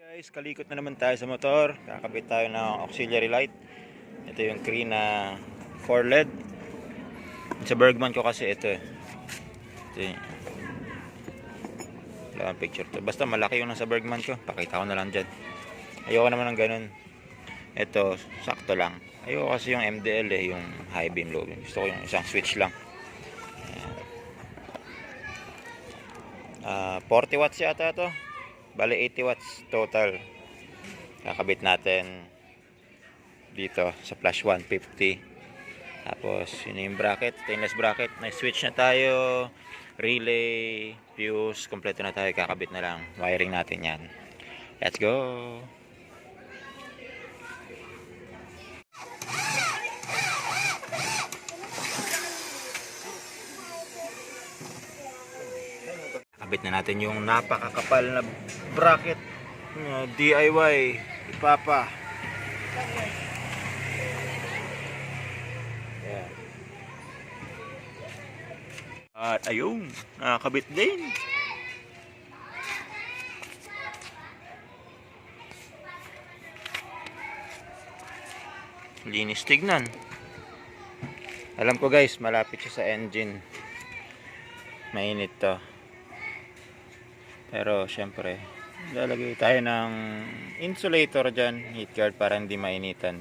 guys, kalikot na naman tayo sa motor. Kakabit tayo ng auxiliary light. Ito yung Krina 4 LED. Sa Bergman ko kasi ito eh. Ito kang picture to. Basta malaki yung nasa Bergman ko. Pakita ko na lang dyan. Ayoko naman ng ganun. Ito, sakto lang. Ayoko kasi yung MDL eh, yung high beam low beam. Gusto ko yung isang switch lang. Ayan. Ah, 40 watts yata to. Bale 80 watts total. Kakabit natin dito sa flash 150. Tapos yun yung bracket, stainless bracket. May switch na tayo, relay, fuse, kompleto na tayo. Kakabit na lang. Wiring natin yan. Let's go! Kabit na natin yung napakakapal na bracket uh, DIY ipapa. Yan. At ayun, nakakabit din. Linis tignan. Alam ko guys, malapit siya sa engine. Mainit to. Pero syempre, lalagay tayo ng insulator dyan, heat guard para hindi mainitan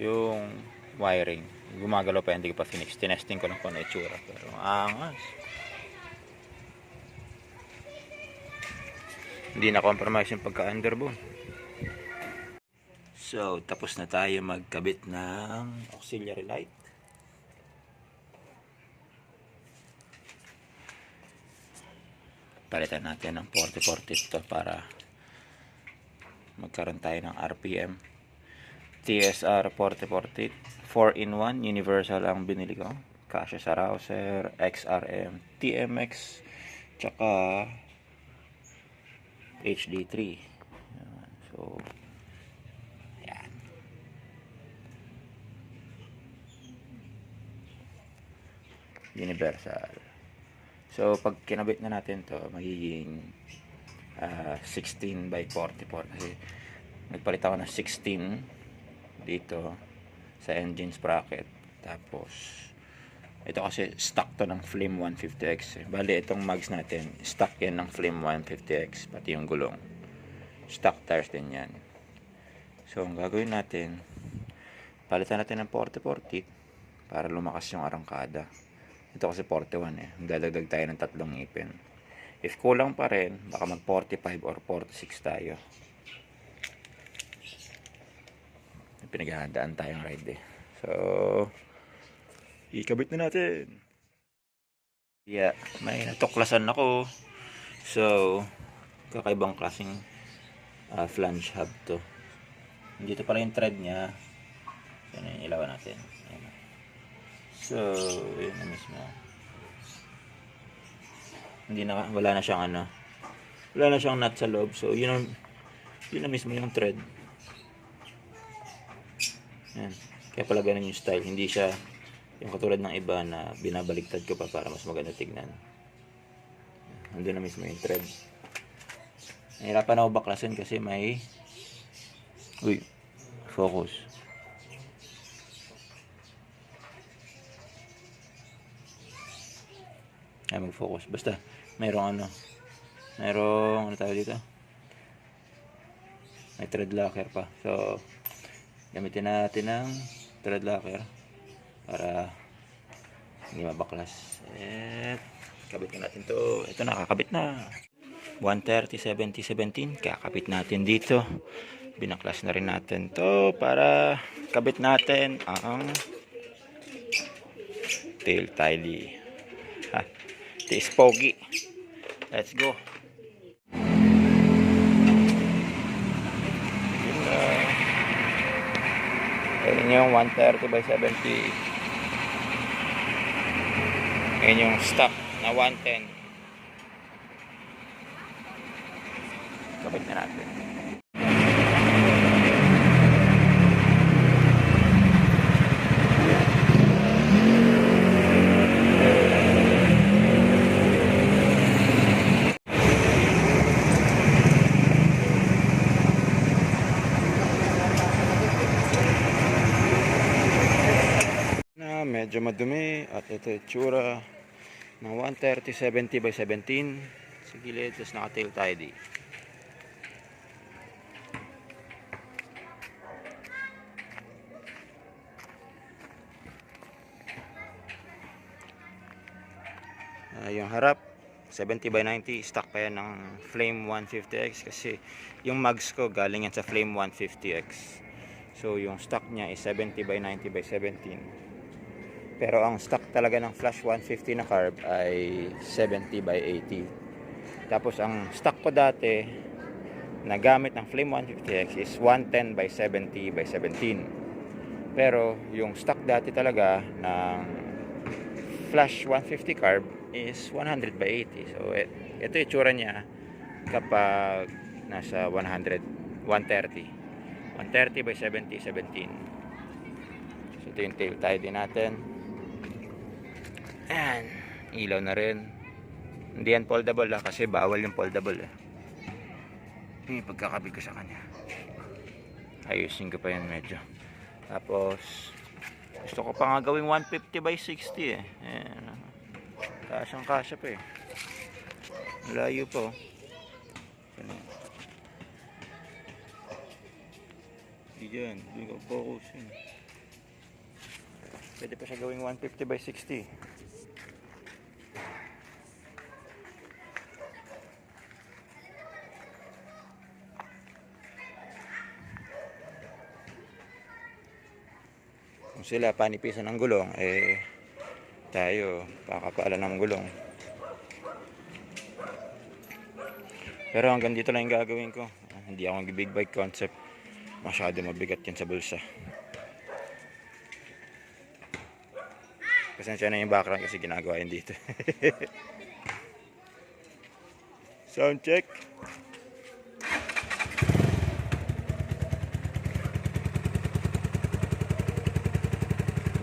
yung wiring. Gumagalaw pa, hindi ko pa finish. Tinesting ko lang kung ano itsura. Pero angas. Hindi na compromise yung pagka-underbone. So, tapos na tayo magkabit ng auxiliary light. Palitan natin ng 4040 to para magkaroon tayo ng RPM TSR 4040 4 in 1 universal ang binili ko. Kasya sa rouser XRM TMX tsaka HD3 Yan. so yan universal So, pag kinabit na natin to magiging ah, 16 by 44. Kasi, nagpalit ako ng 16 dito sa engine sprocket. Tapos, ito kasi stock to ng Flim 150X. eh. Bali, itong mags natin, stock yan ng Flim 150X, pati yung gulong. Stock tires din yan. So, ang gagawin natin, palitan natin ng 40-40 para lumakas yung arangkada. Ito kasi 41 eh. Dadagdag tayo ng tatlong ngipin. If kulang pa rin, baka mag 45 or 46 tayo. Pinaghahandaan tayong ride eh. So, ikabit na natin. Yeah, may natuklasan ako. So, kakaibang klaseng ah, flange hub to. Dito pala yung thread niya. Yan yung ilawan natin. So, yun na mismo. Hindi na, wala na siyang ano. Wala na siyang nut sa loob. So, yun ang, yun na mismo yung thread. Yan. Kaya pala ganun yung style. Hindi siya yung katulad ng iba na binabaligtad ko pa para mas maganda tignan. Nandun na mismo yung thread. Nahirapan ako baklasin kasi may Uy, focus. Ay mag-focus. Basta, mayroong ano, mayroong, ano tawag dito? May thread locker pa. So, gamitin natin ng thread locker para hindi mabaklas. At, kabit na natin to. Ito na, kakabit na. 130, 70, 17. Kakabit natin dito. Binaklas na rin natin to para kabit natin ang tail tiley. Ha, Tiis pogi. Let's go. Yun yung 130 by 70. Ayun yung stock na 110. Kapit na natin. medyo madumi at ito yung tsura ng 130 70 by 17 sa gilid tapos naka-tail tidy Ah, yung harap 70 by 90 stock pa yan ng Flame 150X kasi yung mugs ko galing yan sa Flame 150X so yung stock niya is 70 by 90 by 17 pero ang stock talaga ng Flash 150 na carb ay 70 by 80 tapos ang stock ko dati na gamit ng Flame 150X is 110 by 70 by 17 pero yung stock dati talaga ng Flash 150 carb is 100 by 80. So, ito yung tsura niya kapag nasa 100, 130. 130 by 70, 17. So, ito yung tail tie din natin. Ayan. Ilaw na rin. Hindi yan foldable ah, kasi bawal yung foldable eh. Yung pagkakabit ko sa kanya. Ayusin ko pa yan medyo. Tapos, gusto ko pa nga gawing 150 by 60 eh. Ayan. Kasyang kasya pa eh. Layo pa oh. Ano? Hindi dyan. Hindi ko focus yun. Pwede pa siya gawing 150 by 60. Kung sila panipisan ng gulong, eh tayo pakapaalan ng gulong. Pero hanggang dito lang yung gagawin ko. Ah, Hindi ako mag-big bike concept. Masyado mabigat yan sa bulsa. Pasensya na yung background kasi ginagawa yun dito. Sound check.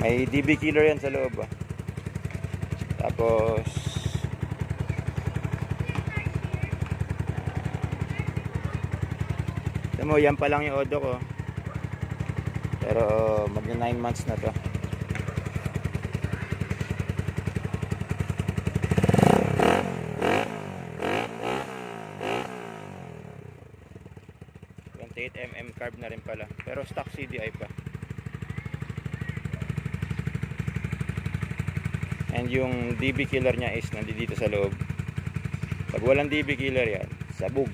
May DB killer yan sa loob ah. Tapos Alam mo, yan pa lang yung odo ko. Pero magna 9 months na to. mm carb na rin pala. Pero stock CDI pa. And yung DB killer niya is nandito sa loob. Pag walang DB killer yan, sabog.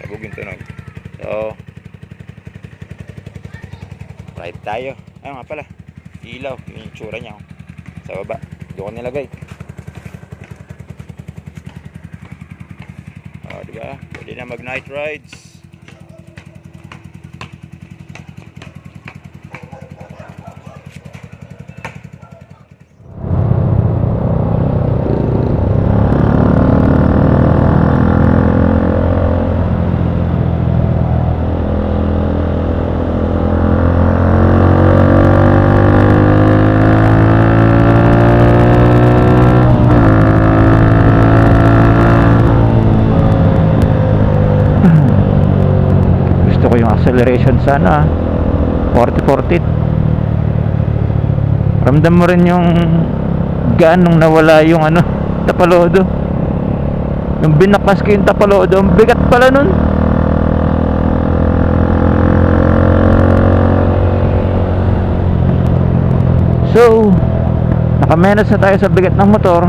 Sabog yung tunog. So, ride tayo. Ayun nga pala, ilaw, yung tsura niya. oh. Sa baba, doon ko nilagay. Oh, di ba? Pwede na mag night rides. Yung acceleration sana. 40-40 ramdam mo rin yung ganong nawala yung ano tapalodo. Yung binakas ko yung tapalodo ang bigat pala nun. So nakamenos na tayo sa bigat ng motor.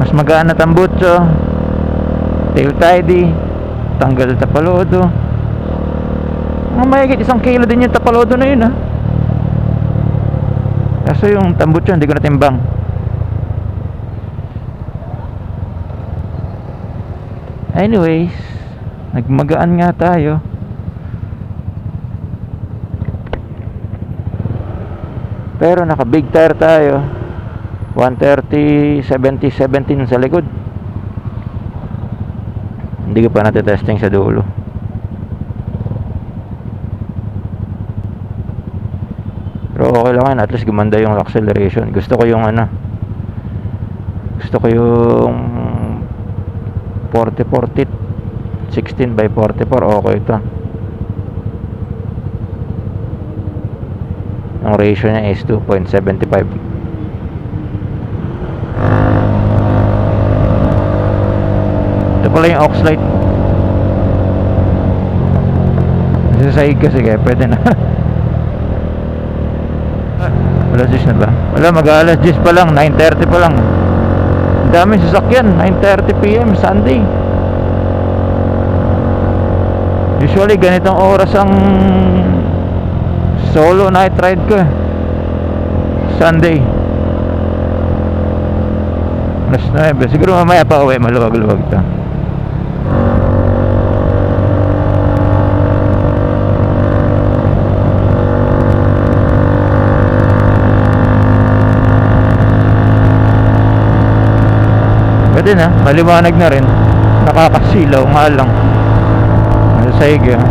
Mas magaan na tambutso tail tidy. Tanggal tapalodo mga mahigit isang kilo din yung tapalodo na yun ha? Kaso yung tambutso hindi ko natimbang. Anyways nagmagaan nga tayo. Pero naka big tire tayo. 130 70 17 sa likod. Hindi ko pa natetesting sa dulo pero okay lang yan at least gumanda yung acceleration gusto ko yung ano gusto ko yung 40 40 16 by 44 okay ito Ang ratio niya is 2.75. Ito pala yung aux light. Nasasahig kasi kaya pwede na. alas 10 na ba? Wala, mag-alas 10 pa lang, 9.30 pa lang. Ang daming sasakyan, 9.30pm, Sunday. Usually, ganitong oras ang solo night ride ko. eh. Sunday. Alas 9. Siguro mamaya pa uwi, maluwag-luwag to. Pwede na, maliwanag na rin. Nakakasilaw nga lang. Nasa saig yun.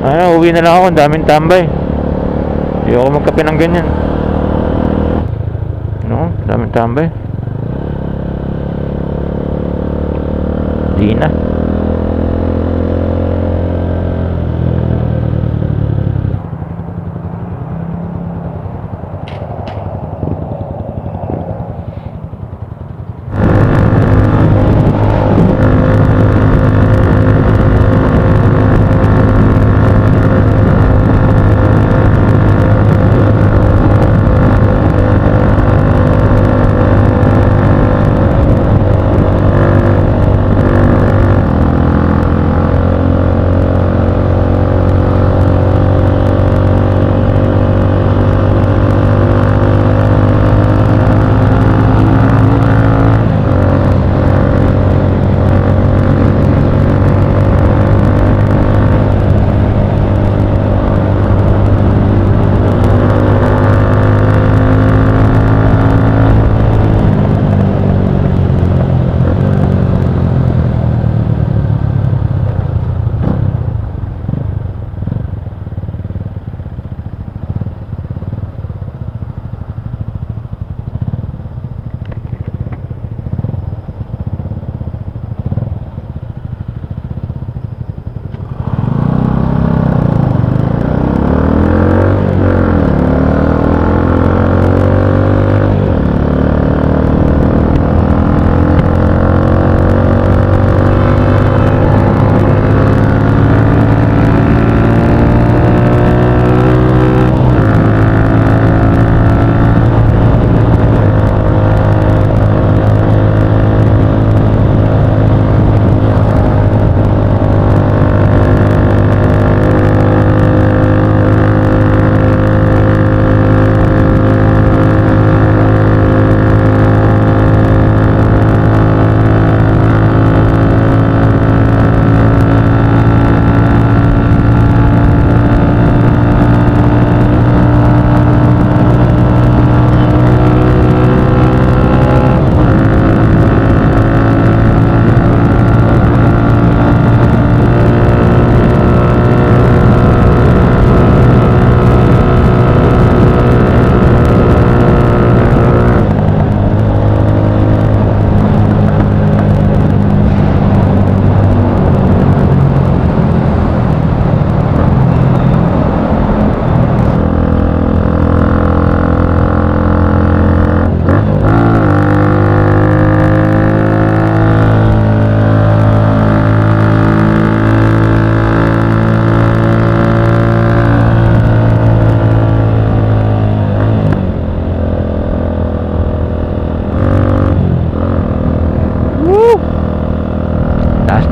Ano, uwi na lang ako. Ang daming tambay. Hindi ako magkape ng ganyan. No, daming tambay.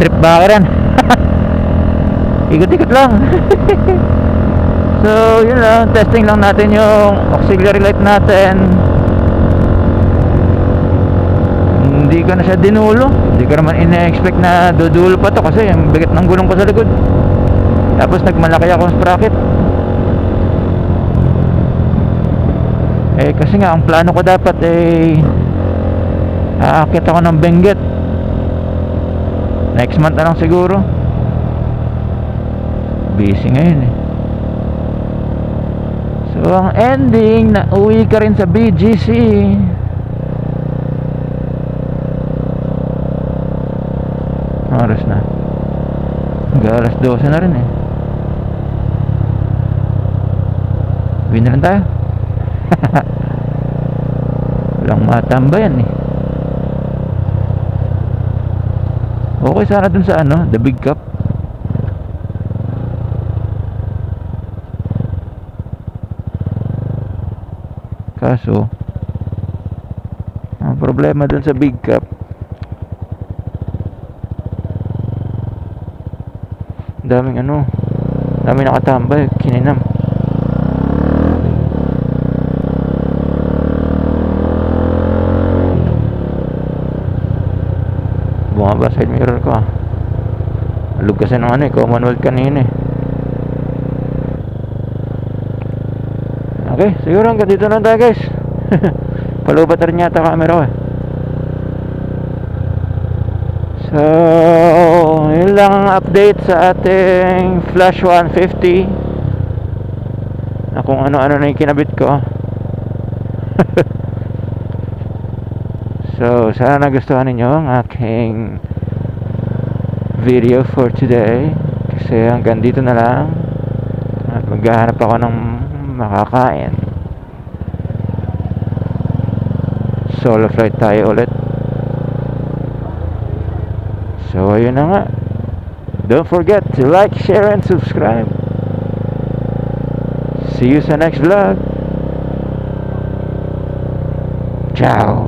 Trip backeran. Ikot-ikot lang. so, yun lang. Testing lang natin yung auxiliary light natin. hindi ko na siya dinulo. Hindi ko naman ina-expect na dudulo pa to kasi ang bigat ng gulong ko sa likod. Tapos nagmalaki ako sa sprocket. Eh kasi nga ang plano ko dapat eh aakit ako ng Benguet. Next month na lang siguro. Busy ngayon eh. So ang ending na uwi ka rin sa BGC. Oras na. Alas 12 na rin eh. Uwi na lang tayo. Walang matambayan eh. Okay sana dun sa ano, the big cup. Kaso, ang problema dun sa big cup, daming ano, daming nakatambay, kininam. Bumaba side mirror ko ah. Alug kasi ng ano eh, Commonwealth kanina eh. Okay, siguro hanggang dito lang tayo guys. Palubat rin yata camera ko eh. So, yun lang ang update sa ating Flash 150 na kung ano-ano na yung kinabit ko. so, sana nagustuhan ninyo ang aking video for today. Kasi hanggang dito na lang. At maghahanap ako ng makakain. Solo flight tayo ulit. So ayun na nga. Don't forget to like, share, and subscribe. See you sa next vlog. Ciao